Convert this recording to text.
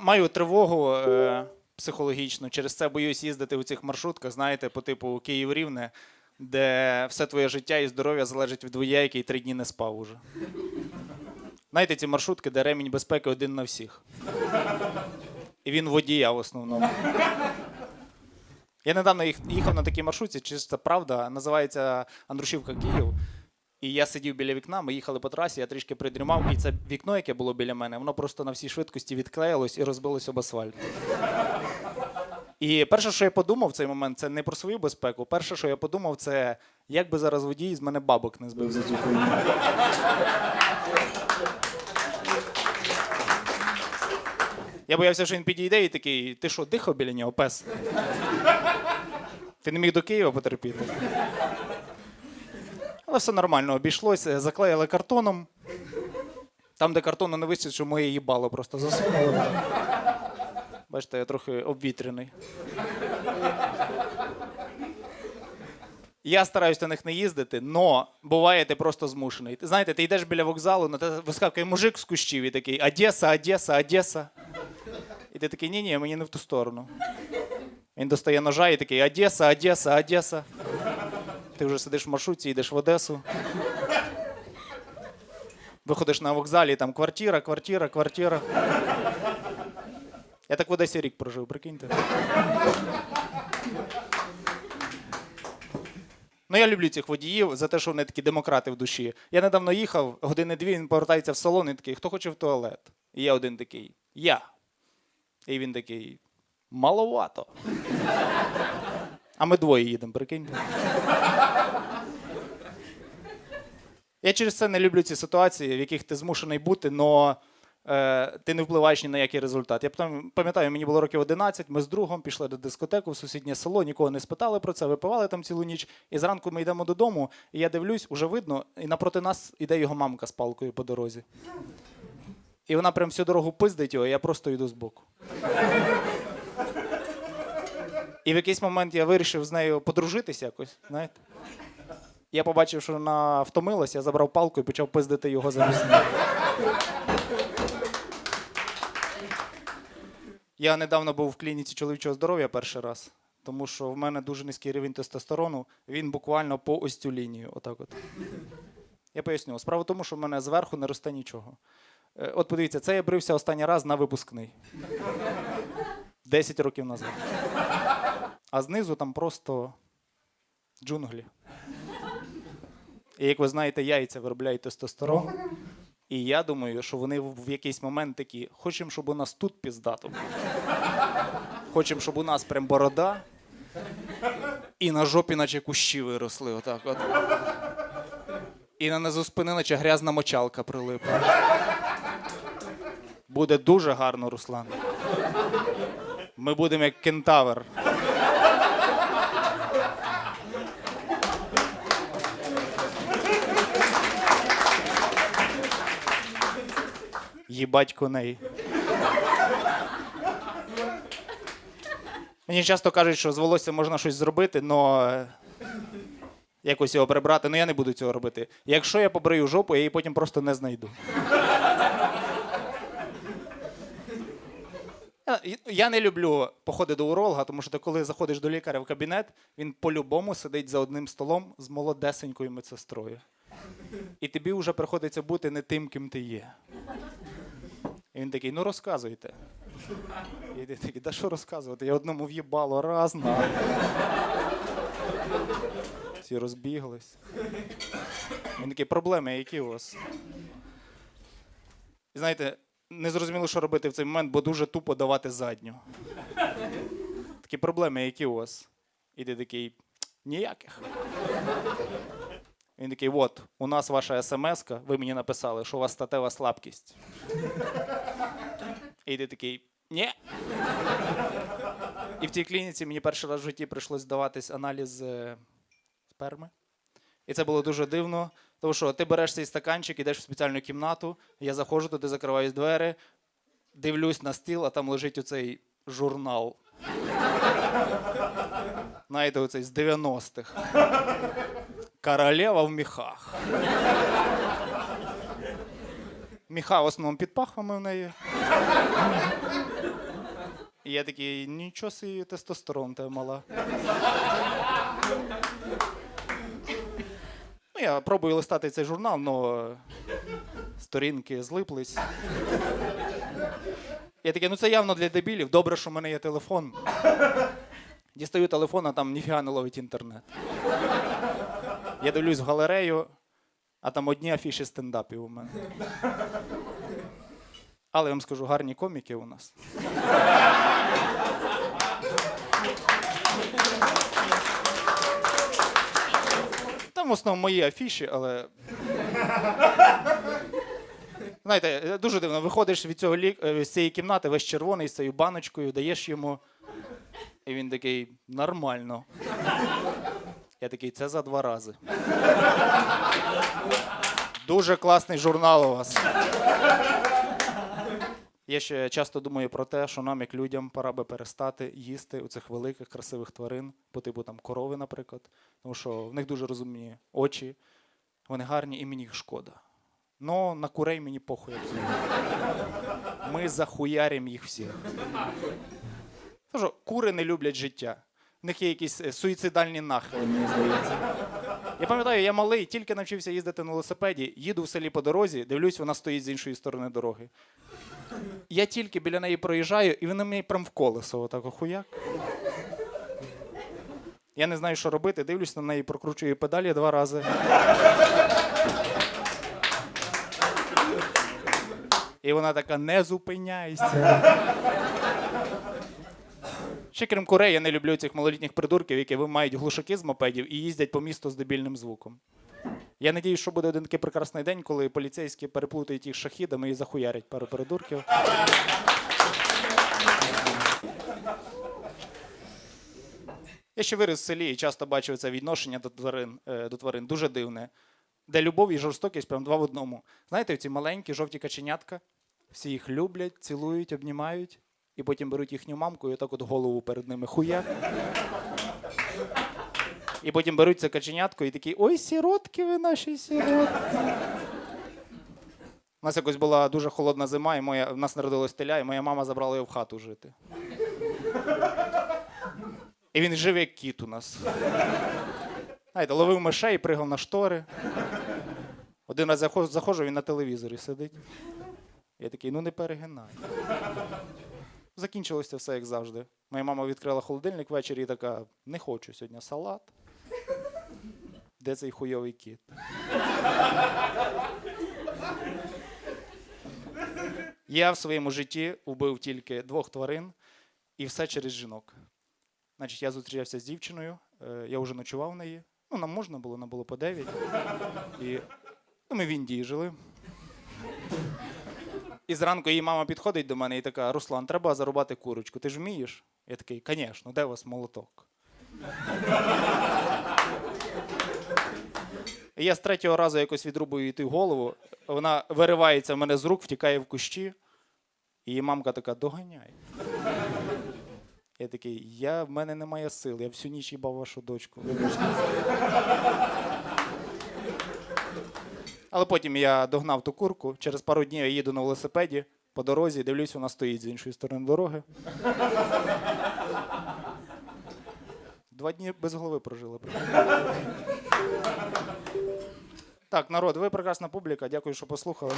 Маю тривогу е, психологічну. Через це боюсь їздити у цих маршрутках, знаєте, по типу Київ-Рівне, де все твоє життя і здоров'я залежить від водія, який три дні не спав уже. Знаєте, ці маршрутки, де ремінь безпеки один на всіх. І він водія в основному. Я недавно їх- їхав на такій маршрутці, чи це правда, називається Андрушівка Київ. І я сидів біля вікна, ми їхали по трасі, я трішки придрімав, і це вікно, яке було біля мене, воно просто на всій швидкості відклеїлось і розбилось об асфальт. І перше, що я подумав в цей момент, це не про свою безпеку. Перше, що я подумав, це як би зараз водій з мене бабок не збив за цю хуйню. Я боявся, що він підійде і такий, ти що, дихав біля нього, пес? Ти не міг до Києва потерпіти. Але все нормально, обійшлося, заклеїли картоном. Там, де картону не вистачить, що моє їбало просто засунули. Бачите, я трохи обвітрений. Я стараюсь на них не їздити, но буває, ти просто змушений. Знаєте, ти йдеш біля вокзалу, на тебе вискакує мужик з кущів і такий Одеса, Одеса, Одеса. І ти такий, ні-ні, мені не в ту сторону. Він достає ножа і такий Одеса, Одеса, Одеса. Ти вже сидиш в маршрутці, йдеш в Одесу. Виходиш на вокзалі, там квартира, квартира, квартира. Я так в Одесі рік прожив, прикиньте. Ну, я люблю цих водіїв за те, що вони такі демократи в душі. Я недавно їхав, години дві, він повертається в салон і такий, хто хоче в туалет? І я один такий, я. І він такий, маловато. А ми двоє їдемо, прикиньте. Я через це не люблю ці ситуації, в яких ти змушений бути, але е, ти не впливаєш ні на який результат. Я пам'ятаю, мені було років 11, ми з другом пішли до дискотеку в сусіднє село, нікого не спитали про це, випивали там цілу ніч. І зранку ми йдемо додому, і я дивлюсь, уже видно, і напроти нас іде його мамка з палкою по дорозі. І вона прям всю дорогу пиздить його, а я просто йду збоку. І в якийсь момент я вирішив з нею подружитися якось, знаєте. Я побачив, що вона втомилась, я забрав палку і почав пиздити його замість неї. Я недавно був в клініці чоловічого здоров'я перший раз, тому що в мене дуже низький рівень тестостерону, він буквально по ось цю лінію. Отак от. Я поясню. Справа в тому, що в мене зверху не росте нічого. Е, От подивіться, це я брився останній раз на випускний. 10 років назад. А знизу там просто джунглі. І як ви знаєте, яйця виробляють тестостерон. І я думаю, що вони в якийсь момент такі, хочемо, щоб у нас тут піздато. Хочемо, щоб у нас прям борода. І на жопі, наче кущі виросли. Отак от. І на низу спини, наче грязна мочалка прилипла. Буде дуже гарно, Руслан. Ми будемо як кентавр. Їбать коней. Мені часто кажуть, що з волоссям можна щось зробити, але якось його прибрати. Ну я не буду цього робити. Якщо я побрию жопу, я її потім просто не знайду. Я не люблю походи до уролога, тому що ти коли заходиш до лікаря в кабінет, він по-любому сидить за одним столом з молодесенькою медсестрою. І тобі вже приходиться бути не тим, ким ти є. І він такий, ну розказуйте. І ти такий, да що розказувати? Я одному в'їбало раз на. Всі розбіглись. Він такий, проблеми, які у вас? І знаєте, не зрозуміло, що робити в цей момент, бо дуже тупо давати задню. Такі проблеми, які у вас? І ти такий, ніяких. Він такий, от, у нас ваша смс-ка, ви мені написали, що у вас статева слабкість. І ти такий, ні. І в цій клініці мені перший раз в житті прийшлось здаватись аналіз е, сперми. І це було дуже дивно, тому що ти береш цей стаканчик, йдеш в спеціальну кімнату, я заходжу туди, закриваюсь двері, дивлюсь на стіл, а там лежить оцей журнал. Знаєте, оцей з 90-х. Королева в міхах. Міха в основному під пахвами в неї. І я такий, нічого собі, тестостерон тебе мала. Ну, я пробую листати цей журнал, але сторінки злиплись. Я такий, ну це явно для дебілів. Добре, що в мене є телефон. Дістаю телефон, а там ніфіга не ловить інтернет. Я дивлюсь в галерею, а там одні афіші стендапів у мене. Але я вам скажу, гарні коміки у нас. Там в основному мої афіші, але. Знаєте, дуже дивно, виходиш від цього лік... е, з цієї кімнати, весь червоний з цією баночкою, даєш йому. І він такий нормально. Я такий, це за два рази. Дуже класний журнал у вас. Я ще часто думаю про те, що нам, як людям, пора би перестати їсти у цих великих красивих тварин, по типу там корови, наприклад. Тому що в них дуже розумні очі, вони гарні і мені їх шкода. Но на курей мені похуй. Ми захуяримо їх всіх. Тож, кури не люблять життя. В них є якісь е, суїцидальні нахили, мені здається. Я пам'ятаю, я малий, тільки навчився їздити на велосипеді, їду в селі по дорозі, дивлюсь, вона стоїть з іншої сторони дороги. Я тільки біля неї проїжджаю, і вона мені прям в колесо, отак охуяк. Я не знаю, що робити, дивлюсь на неї, прокручую педалі два рази. І вона така, не зупиняйся. Ще крім курей, я не люблю цих малолітніх придурків, які мають глушаки з мопедів і їздять по місту з дебільним звуком. Я надію, що буде один такий прекрасний день, коли поліцейські переплутають їх шахідами і захуярять пару придурків. Я ще виріс в селі і часто бачив це відношення до тварин, е, до тварин дуже дивне, де любов і жорстокість прям два в одному. Знаєте, ці маленькі жовті каченятка, всі їх люблять, цілують, обнімають, і потім беруть їхню мамку і отак от голову перед ними хуяк. І потім беруть це каченятко і такі, ой, сіротки ви наші сіротки. У нас якось була дуже холодна зима, і моя, в нас народилось теля, і моя мама забрала його в хату жити. І він жив як кіт у нас. Знаєте, ловив мишей, пригав на штори. Один раз заходжу, він на телевізорі сидить. Я такий, ну не перегинай. Закінчилося все як завжди. Моя мама відкрила холодильник ввечері і така: не хочу сьогодні салат. Де цей хуйовий кіт? Я в своєму житті убив тільки двох тварин і все через жінок. Значить, я зустрічався з дівчиною, е, я вже ночував в неї. Ну, нам можна було, нам було по 9. І ну, ми в Індії жили. І зранку її мама підходить до мене і така: Руслан, треба зарубати курочку. Ти ж вмієш? Я такий, звісно, де у вас молоток? Я з третього разу якось відрубую їй голову. Вона виривається в мене з рук, втікає в кущі. І її мамка така, доганяй. Я такий, я, в мене немає сил, я всю ніч їбав вашу дочку. Але потім я догнав ту курку. Через пару днів я їду на велосипеді по дорозі, дивлюсь, вона стоїть з іншої сторони дороги. Два дні без голови прожила. Так, народ, ви прекрасна публіка. Дякую, що послухали.